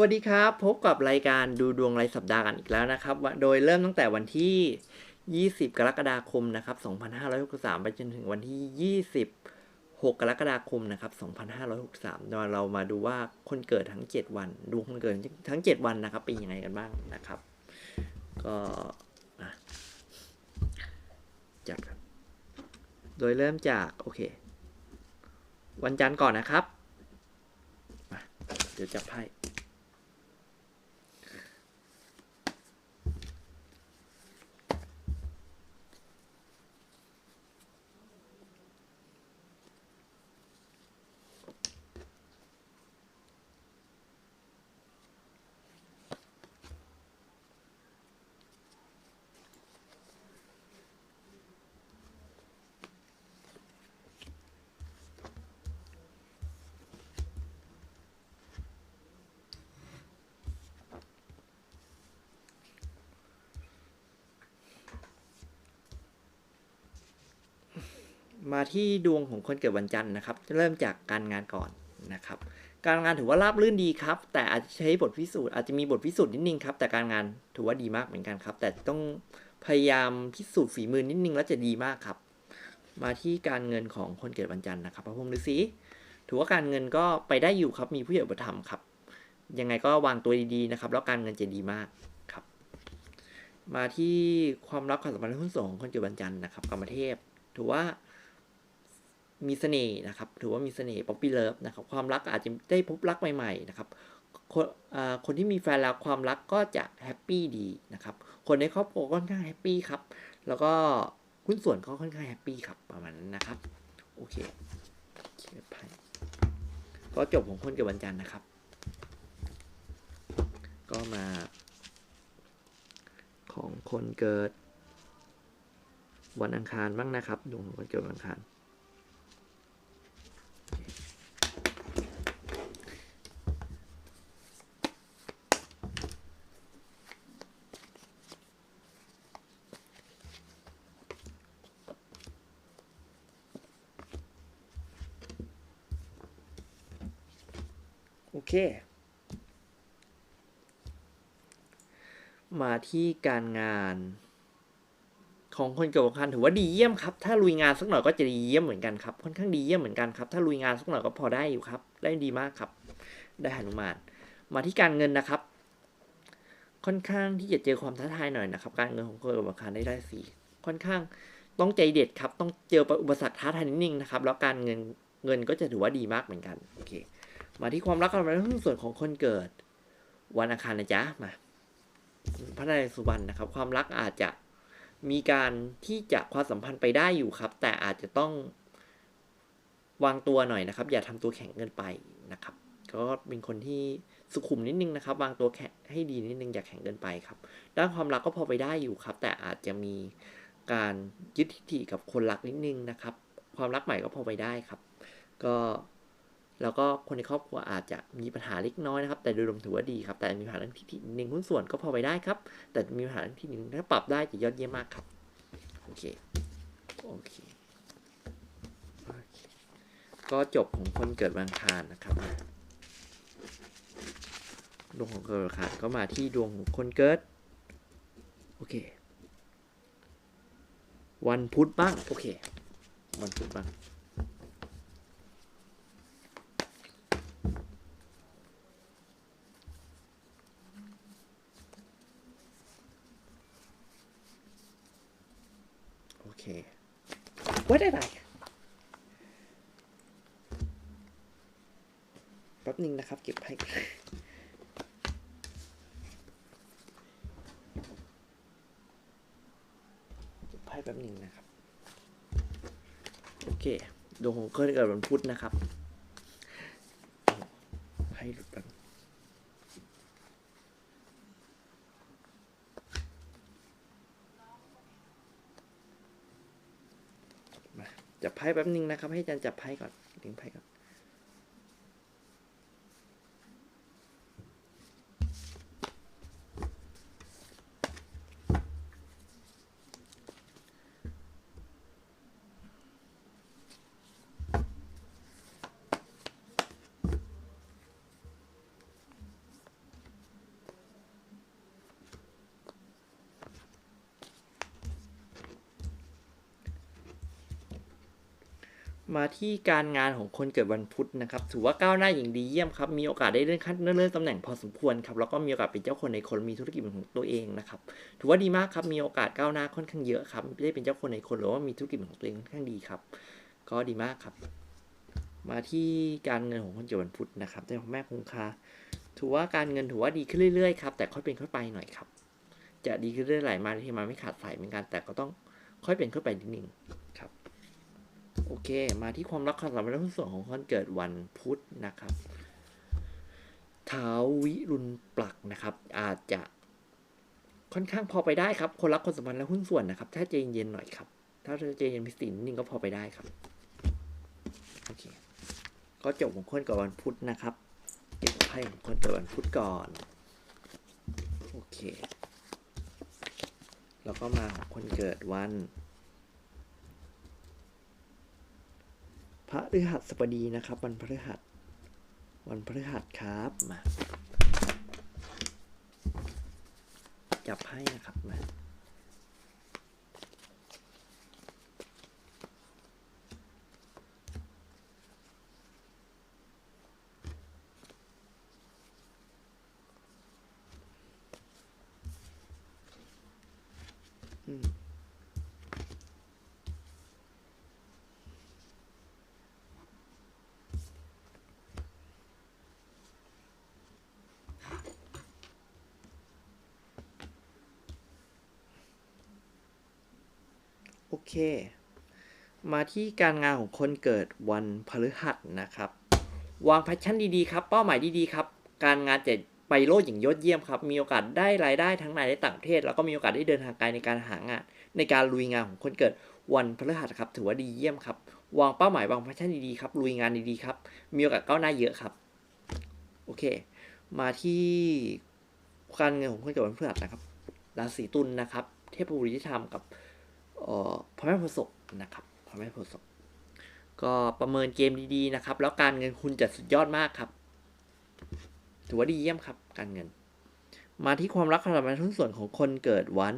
วัสดีครับ พบกับรายการดูดวงรายสัปดาห์กันอีกแล้วนะครับ โดยเริ่มตั้งแต่วันที่ 20 กรกฎาคมนะครับ2563 ไปจนถึงวันที่ 26 กรกฎาคมนะครับ2563โดยเรามาดูว่าคนเกิดทั้ง 7 วันดวงคนเกิดทั้ง 7 วันนะครับเป็นยังไงกันบ้างนะครับ ก็อะจัดโดยเริ่มจากโอเค วันจันทร์ก่อนนะครับมาเดี๋ยวจับไพ่ มาที่ดวงของคนเกิดวันจันทร์นะครับเริ่มจากการงานก่อนนะครับ การงานถือว่าราบรื่นดีครับ แต่อาจจะใช้บทพิสูจน์อาจจะมีบทพิสูจน์นิดนึงครับ แต่การงานถือว่าดีมากเหมือนกันครับ แต่ต้องพยายามพิสูจน์ฝีมือนิดนึงแล้วจะดีมากครับ มาที่การเงินของคนเกิดวันจันทร์นะครับพระพรหมฤาษีถือว่าการเงินก็ไปได้อยู่ครับ มีผู้ใหญ่อุปถัมภ์ครับ ยังไงก็วางตัวดีๆนะครับ แล้วการเงินจะดีมากครับ มาที่ความรักความสัมพันธ์หุ้นส่วนของคนเกิดวันจันทร์นะครับกรรมเทพ ถือว่า มีเสน่ห์นะครับถือว่ามีเสน่ห์ป๊อปปี้เลิฟนะครับความรักอาจจะได้พบรักใหม่ๆนะครับคนคนที่มีแฟนแล้วความรักก็จะแฮปปี้ดีนะครับ คนในครอบครัวก็ค่อนข้างแฮปปี้ครับ แล้วก็หุ้นส่วนก็ค่อนข้างแฮปปี้ครับประมาณนั้นนะครับ โอเคเขียนไพ่ก็จบของคนเกิดวันจันทร์นะครับ ก็มา ของคนเกิด วันอังคารบ้างนะครับดวงของคนเกิดวันอังคาร มาที่การงาน ของคนเกี่ยวกับการถือว่าดีเยี่ยมครับ ถ้าลุยงานสักหน่อยก็จะดีเยี่ยมเหมือนกันครับ ค่อนข้างดีเยี่ยมเหมือนกันครับ ถ้าลุยงานสักหน่อยก็พอได้อยู่ครับ ได้ดีมากครับ ได้หนุมาน มาที่การเงินนะครับ ค่อนข้างที่จะเจอความท้าทายหน่อยนะครับ การเงินของคนเกี่ยวกับการได้ได้สีค่อนข้างต้องใจเด็ดครับ ต้องเจออุปสรรคท้าทายนิดนึงนะครับ แล้วการเงินเงินก็จะถือว่าดีมากเหมือนกัน โอเค มาที่ความรักความรักหุ้นส่วนของคนเกิด วันอังคารนะจ๊ะมาพระนายสุวรรณนะครับ ความรักอาจจะมีการที่จะความสัมพันธ์ไปได้อยู่ครับ แต่อาจจะต้องวางตัวหน่อยนะครับ อย่าทำตัวแข็งเกินไปนะครับก็เป็นคนที่สุขุมนิดนึงนะครับ วางตัวแข็งให้ดีนิดนึงอย่าแข็งเกินไปครับ ด้านความรักก็พอไปได้อยู่ครับ แต่อาจจะมีการยึดทิฏฐิกับคนรักนิดนึงนะครับ ความรักใหม่ก็พอไปได้ครับ ก็ แล้วก็คนในครอบครัวอาจจะมีปัญหาเล็กน้อยนะครับ แต่โดยรวมถือว่าดีครับ แต่มีปัญหาเรื่องที่ดินหนึ่งหุ้นส่วนก็พอไปได้ครับ แต่มีปัญหาเรื่องที่ดินถ้าปรับได้จะยอดเยี่ยมมากครับ โอเค โอเค ก็จบของคนเกิดวันอังคารนะครับ ดวงของคนเกิดวันอังคารก็มาที่ดวงของคนเกิด โอเค วันพุธบ้าง โอเค วันพุธบ้าง โอเค What did I แป๊บ นึงนะครับไพ่แป๊บหนึ่งนะครับ โอเคดวงของคนเกิดวันพุธนะครับไพ่หลุดแป๊บจับไพ่แป๊บนึงนะครับ ให้อาจารย์จับไพ่ก่อนเลี้ยงไพ่ก่อน มาที่การงานของคนเกิดวันพุธนะครับถือว่าก้าวหน้าอย่างดีเยี่ยมครับมีโอกาสได้เลื่อนขั้นเลื่อนตำแหน่งพอสมควรครับแล้วก็มีโอกาสเป็นเจ้าคนในคนมีธุรกิจของตัวเองนะครับถือว่าดีมากครับมีโอกาสก้าวหน้าค่อนข้างเยอะครับได้เป็นเจ้าคนในคนหรือว่ามีธุรกิจของตัวเองค่อนข้างดีครับ ก็ดีมากครับ มาที่การเงินของคนเกิดวันพุธนะครับได้ของแม่คงคาถือว่าการเงินถือว่าดีขึ้นเรื่อยๆครับแต่ค่อยเป็นค่อยไปหน่อยครับ จะดีขึ้นเรื่อยๆหลมาที่มาไม่ขาดสายเหมือนกันแต่ก็ต้องค่อยเป็นค่อยไปนิดนึง โอเค มาที่ความรักความสัมพันธ์ในส่วนของคนเกิดวันพุธนะครับท้าววิรุณปลักนะครับ อาจจะค่อนข้างพอไปได้ครับ คนรักคนสัมพันธ์และหุ้นส่วนนะครับ ถ้าใจเย็นๆหน่อยครับ ถ้าใจเย็นพิสิทธิ์นิดนึงก็พอไปได้ครับ โอเค ก็จบของคนเกิดวันพุธนะครับ เก็บไพ่ของคนเกิดวันพุธก่อน โอเค แล้วก็มาของคนเกิดวัน พระฤหัสบดีนะครับ วันพฤหัส วันพฤหัสครับมาจับไพ่นะครับมาอืม เค มาที่การงานของคนเกิดวันพฤหัสนะครับ วางแพชชั่นดีๆครับ เป้าหมายดีๆครับ การงานจะไปโลดอย่างยอดเยี่ยมครับ มีโอกาสได้รายได้ทั้งในและต่างประเทศ แล้วก็มีโอกาสได้เดินทางไกลในการหางาน ในการลุยงานของคนเกิดวันพฤหัสครับ ถือว่าดีเยี่ยมครับ วางเป้าหมายวางแพชชั่นดีๆครับ ลุยงานดีๆครับ มีโอกาสก้าวหน้าเยอะครับ โอเค มาที่การเงินของคนเกิดวันพฤหัสนะครับ ราศีตุลนะครับ เทพบุตรที่ทำกับ พระแม่โพธิ์ศพนะครับพระแม่โพธิ์ศพก็ประเมินเกมดีๆนะครับ แล้วการเงินคุณจะสุดยอดมากครับ ถือว่าดีเยี่ยมครับ การเงิน มาที่ความรักความสัมพันธ์ทุกส่วนของคนเกิดวัน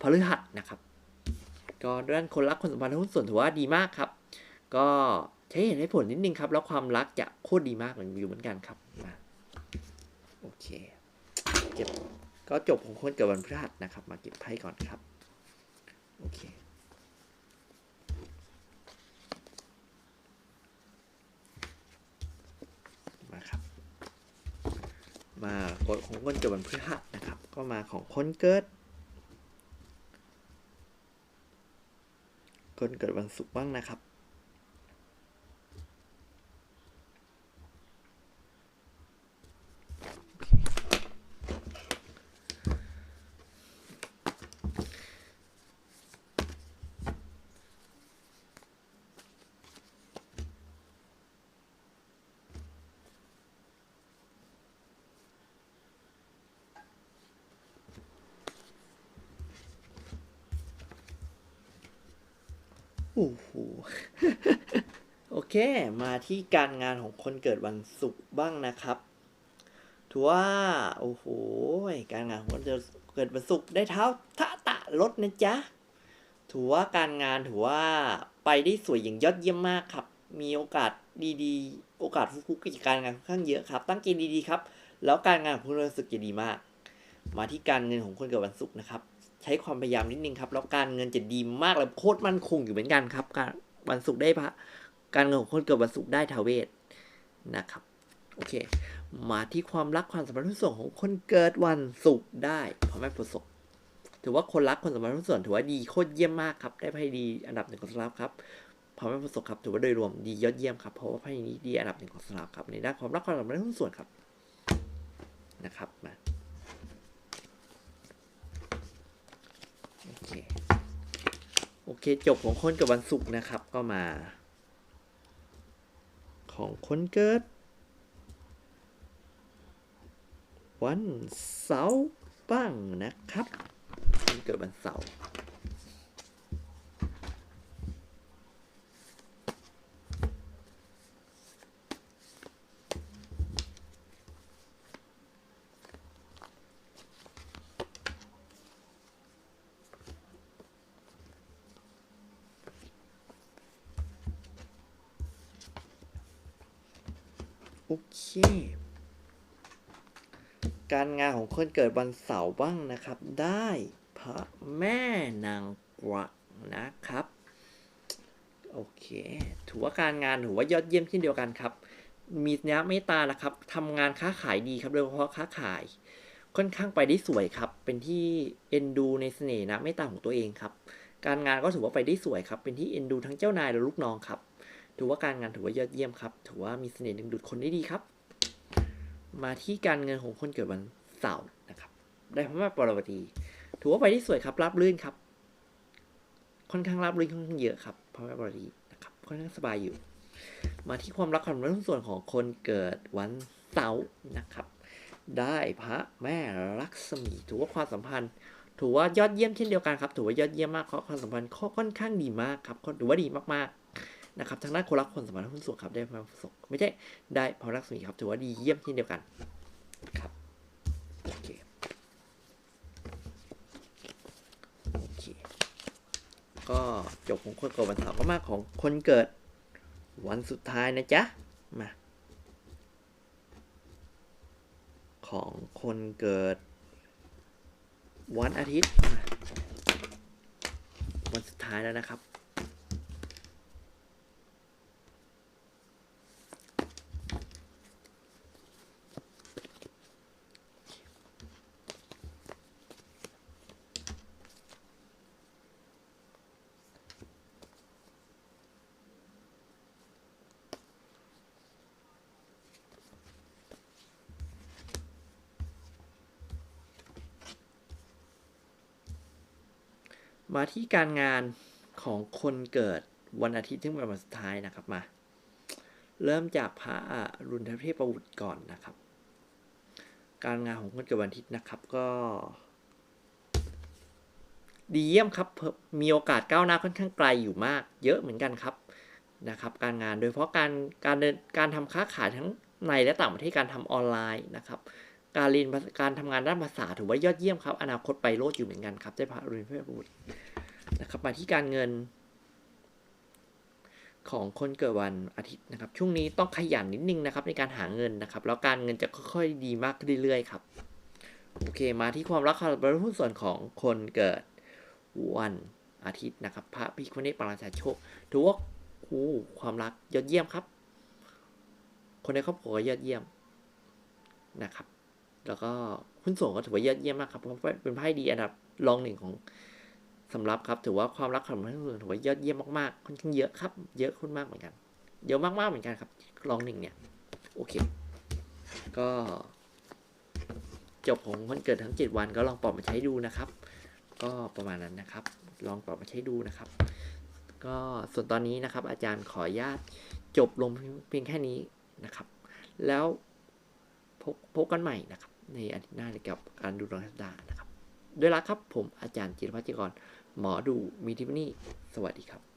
พฤหัสนะครับ ก็ด้านคนรักคนสัมพันธ์ทุกส่วนถือว่าดีมากครับ ก็ใช้เหตุให้ผลนิดนึงครับ แล้วความรักจะโคตรดีมากเหมือนอยู่เหมือนกันครับมาโอเคเก็บก็จบของคนเกิดวันพฤหัสนะครับ มาเก็บไพ่ก่อนครับ โอเค มาครับ มากดของคนเกิดวันพฤหัสนะครับ ก็มาของคนเกิด คนเกิดวันศุกร์บ้างนะครับ โอ้โหโอเค มาที่การงานของคนเกิดวันศุกร์บ้างนะครับถือว่า โอ้โห การงานของคนเกิดวันศุกร์ได้เท้าทะตะลดนะจ๊ะ ถือว่าการงานถือว่าไปได้สวยอย่างยอดเยี่ยมมากครับ มีโอกาสดีๆ โอกาสฟุกๆกิจการงานค่อนข้างเยอะครับ ตั้งเกณฑ์ดีๆครับ แล้วการงานของคนเกิดวันศุกร์จะดีมาก มาที่การเงินของคนเกิดวันศุกร์นะครับ ใช้ความพยายามนิดนึงครับ แล้วการเงินจะดีมากและโคตรมั่นคงอยู่เหมือนกันครับ การวันศุกร์ได้พระการเงินของคนเกิดวันศุกร์ได้ทาเวศนะครับโอเค มาที่ความรักความสัมพันธ์ทุกส่วนของคนเกิดวันศุกร์ได้พระแม่โพธิ์ศพถือว่าคนรักคนสัมพันธ์ทุกส่วนถือว่าดีโคตรเยี่ยมมากครับ ได้ไพ่ดีอันดับหนึ่งของสลับครับพระแม่โพธิ์ศพครับถือว่าโดยรวมดียอดเยี่ยมครับเพราะว่าไพ่นี้ดีอันดับหนึ่งของสลับครับในด้านความรักความสัมพันธ์ทุกส่วนครับนะครับมา โอ เคโอเค จบของคนกับวันศุกร์นะครับ ก็มา ของคนเกิด วันเสาร์บ้างนะครับคนเกิดวันเสาร์ เค การงานของคนเกิดวันเสาร์บ้างนะครับ ได้พระแม่นางกวักนะครับ โอเค ถือว่าการงานถือว่ายอดเยี่ยมเช่นเดียวกันครับ มีเนื้อเมตตานะครับทำงานค้าขายดีครับโดยเฉพาะค้าขาย ค่อนข้างไปได้สวยครับ เป็นที่เอ็นดูในเสน่ห์นะเมตตาของตัวเองครับ การงานก็ถือว่าไปได้สวยครับ เป็นที่เอ็นดูทั้งเจ้านายและลูกน้องครับถือว่าการงานถือว่ายอดเยี่ยมครับ ถือว่ามีเสน่ห์ดึงดูดคนได้ดีครับ มาที่การเงินของคนเกิดวันเสาร์นะครับ ได้พระแม่ปรวตีถือว่าไปได้สวยครับราบรื่นครับ ค่อนข้างราบรื่นค่อนข้างเยอะครับพระแม่ปรวตีนะครับค่อนข้างสบายอยู่ มาที่ความรักความรักส่วนของคนเกิดวันเสาร์นะครับ ได้พระแม่ลักษมีถือว่าความสัมพันธ์ถือว่ายอดเยี่ยมเช่นเดียวกันครับ ถือว่ายอดเยี่ยมมากเพราะความสัมพันธ์ค่อนข้างดีมากครับถือว่าดีมากๆ นะครับทางด้านคนรักคนสมพันธ์หุ้นส่วนครับได้พระประสบไม่ใช่ได้พระลักษมีครับถือว่าดีเยี่ยมเช่นเดียวกันครับโอเคโอเคก็จบของคนเกิดวันเสาร์ก็มากของคนเกิดวันสุดท้ายนะจ๊ะมาของคนเกิด วันอาทิตย์ วันสุดท้ายแล้วนะครับ มาที่การงานของคนเกิดวันอาทิตย์ซึ่งเป็นวันสุดท้ายนะครับมา เริ่มจากพระรุณเทพประวุฒิก่อนนะครับ การงานของคนเกิดวันอาทิตย์นะครับก็ ดีเยี่ยมครับมมีโอกาสก้าวหน้าค่อนข้างไกลอยู่มาก เยอะเหมือนกันครับนะครับ การงานโดยเฉพาะการการเดินการทำค้าขายทั้งในและต่างประเทศการทำออนไลน์นะครับ การเรียนการทำงานด้านภาษาถือว่ายอดเยี่ยมครับ อนาคตไปโลดอยู่เหมือนกันครับได้พระรุณเทพบุตรนะครับมาที่การเงิน ของคนเกิดวันอาทิตย์นะครับ ช่วงนี้ต้องขยันนิดนึงนะครับ ในการหาเงินนะครับ แล้วการเงินจะค่อยๆดีมากขึ้นเรื่อยๆครับโอเคมาที่ความรักความบริสุทธิ์ส่วนของคนเกิดวันอาทิตย์นะครับ พระพิคเนตปราชาโชคถือว่าคู่ความรักยอดเยี่ยมครับ คนในครอบครัวยอดเยี่ยมนะครับ แล้วก็หุ้นส่วนก็ถือว่า ยอดเยี่ยมมากครับเพราะเป็นไพ่ดีอันดับรองหนึ่งของสำรับครับ ถือว่าความรักของหุ้นส่วนถือว่ายอดเยี่ยมมากๆค่อนข้างเยอะครับ เยอะขึ้นมากเหมือนกัน เยอะมากๆเหมือนกันครับรองหนึ่งเนี่ย โอเค ก็จบของวันเกิดทั้ง 7 วันก็ลองปรับมาใช้ดูนะครับ ก็ประมาณนั้นนะครับ ลองปรับมาใช้ดูนะครับ ก็ส่วนตอนนี้นะครับ อาจารย์ขออนุญาตจบลงเพียงแค่นี้นะครับ แล้ว พบพบกันใหม่นะครับ ในอาทิตย์หน้าเกี่ยวกับการดูดวงชะตานะครับ ด้วยรักครับผมอาจารย์จิรพัชกร หมอดูมีทิพนี่สวัสดีครับ